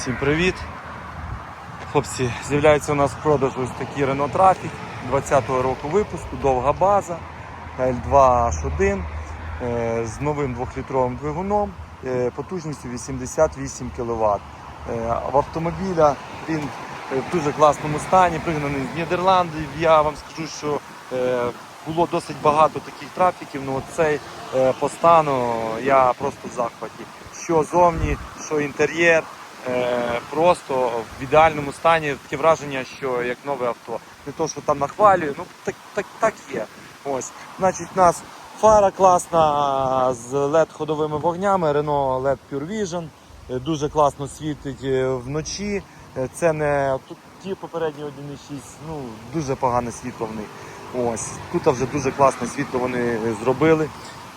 Всім привіт! Хлопці, з'являється у нас в продажу ось такий Renault Trafic 20-го року випуску, довга база L2H1 е, з новим 2-літровим двигуном, е, потужністю 88 кВт. В автомобіля він е, в дуже класному стані, пригнаний з Нідерландів. Я вам скажу, що е, було досить багато таких трафіків, ну цей е, по стану я просто в захваті. Що зовні, що інтер'єр, е, просто в ідеальному стані. Таке враження, що як нове авто. Не то, що там нахвалюю, ну так, так, так є. Ось. Значить, у нас фара класна з LED-ходовими вогнями, Renault LED Pure Vision. Е, Дуже класно світить е, вночі. Е, Це не тут ті попередні 1.6, ну дуже погане світло в них. Ось тут вже дуже класне світло вони е, зробили.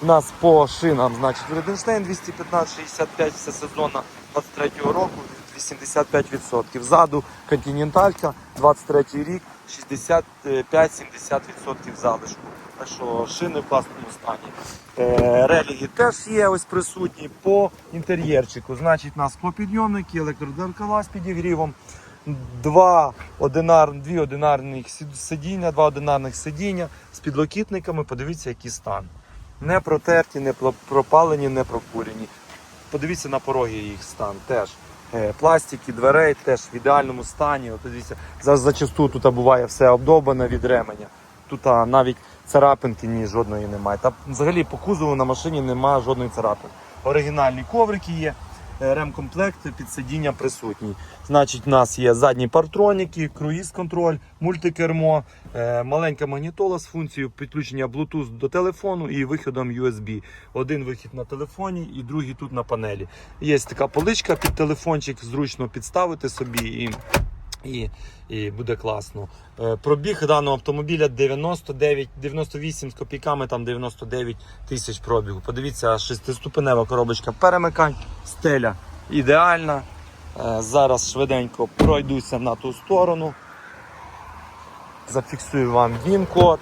У нас по шинам, значить, Вреденштейн 215-65, все сезонна 23-го року, 85%. Ззаду континенталька, 23-й рік, 65-70% залишку. Так що шини в класному стані. Е, Реліги теж є ось присутні по інтер'єрчику. Значить, у нас склопідйомники, електродеркала з підігрівом, два одинар, дві одинарних сидіння, два одинарних сидіння з підлокітниками. Подивіться, який стан. Не протерті, не пропалені, не прокурені. Подивіться на пороги їх стан теж. Е, Пластики, дверей теж в ідеальному стані. От дивіться, за- зачасту тут буває все обдобане від ременя. Тут а, навіть царапинки ні жодної немає. Та взагалі по кузову на машині немає жодної царапинки. Оригінальні коврики є, ремкомплект під сидіння присутній. Значить, у нас є задні партроніки, круїз-контроль, мультикермо, е, маленька магнітола з функцією підключення Bluetooth до телефону і виходом USB. Один вихід на телефоні і другий тут на панелі. Є така поличка під телефончик, зручно підставити собі і і, і буде класно. Е, Пробіг даного автомобіля 99, 98 з копійками, там 99 тисяч пробігу. Подивіться, шестиступенева коробочка перемикань, стеля ідеальна. Е, Зараз швиденько пройдуся на ту сторону. Зафіксую вам він-код.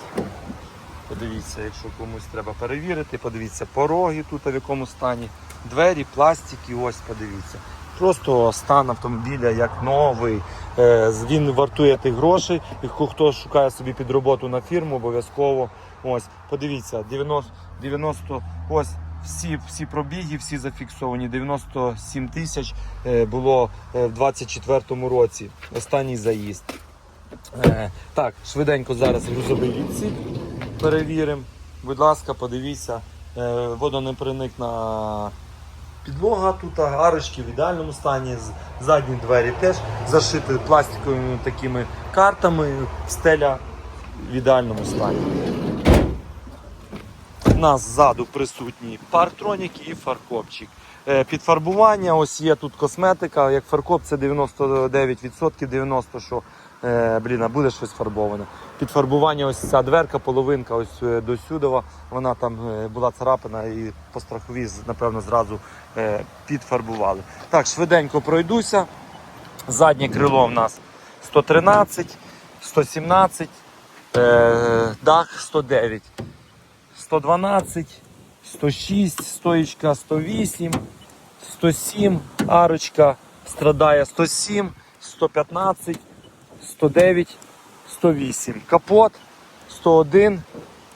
Подивіться, якщо комусь треба перевірити, подивіться пороги тут в якому стані, двері, пластики, ось подивіться. Просто стан автомобіля як новий. Е, Він вартує тих грошей. І хто- шукає собі під роботу на фірму, обов'язково. Ось, подивіться, 90, 90 ось всі, всі пробіги, всі зафіксовані. 97 тисяч е, було е, в 24-му році. Останній заїзд. Так, швиденько зараз грузовий відсік перевіримо. Будь ласка, подивіться. Е, водонепроникна підлога тут, арочки в ідеальному стані, задні двері теж зашиті пластиковими такими картами, стеля в ідеальному стані. Нас ззаду присутні партроніки і фаркопчик. Е, Підфарбування, ось є тут косметика, як фаркоп це 99%, 90% що е, блін, буде щось фарбоване. Підфарбування, ось ця дверка, половинка, ось е, до сюдова, вона там була царапина і по страховій, напевно, зразу підфарбували. Так, швиденько пройдуся. Заднє крило в нас 113, 117, е, дах 109. 112, 106, стоїчка 108, 107, арочка страдає 107, 115, 109, 108. Капот 101,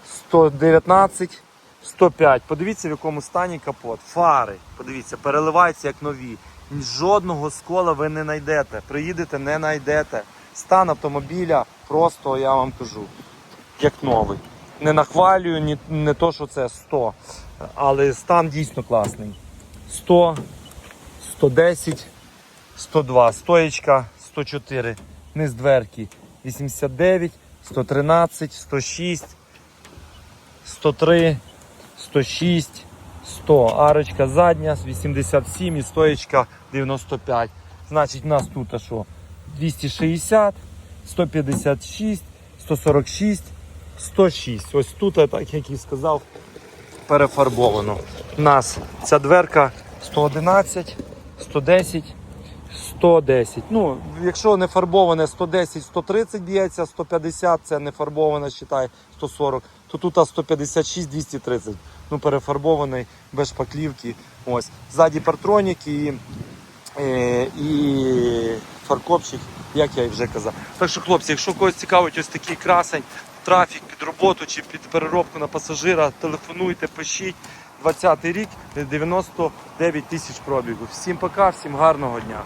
119, 105. Подивіться, в якому стані капот. Фари. Подивіться, переливаються як нові. Жодного скола ви не знайдете. Приїдете, не знайдете. Стан автомобіля просто, я вам кажу, як новий. Не нахвалюю, ні, не то, що це 100, але стан дійсно класний. 100, 110, 102, стоєчка 104, низ дверки 89, 113, 106, 103, 106, 100. Арочка задня 87 і стоєчка 95. Значить, у нас тут а що? 260, 156, 146, 106. Ось тут, так як і сказав, перефарбовано. У нас ця дверка 111, 110, 110. Ну, якщо не фарбоване 110, 130 б'ється, 150 це не фарбоване, считай, 140, то тут 156, 230. Ну, перефарбований без шпаклівки. Ось. Ззаді партроніки і Е, і фаркопчик, як я і вже казав. Так що, хлопці, якщо когось цікавить ось такий красень, трафік під роботу чи під переробку на пасажира, телефонуйте, пишіть. 20 рік 99 тисяч пробігу. Всім пока, всім гарного дня.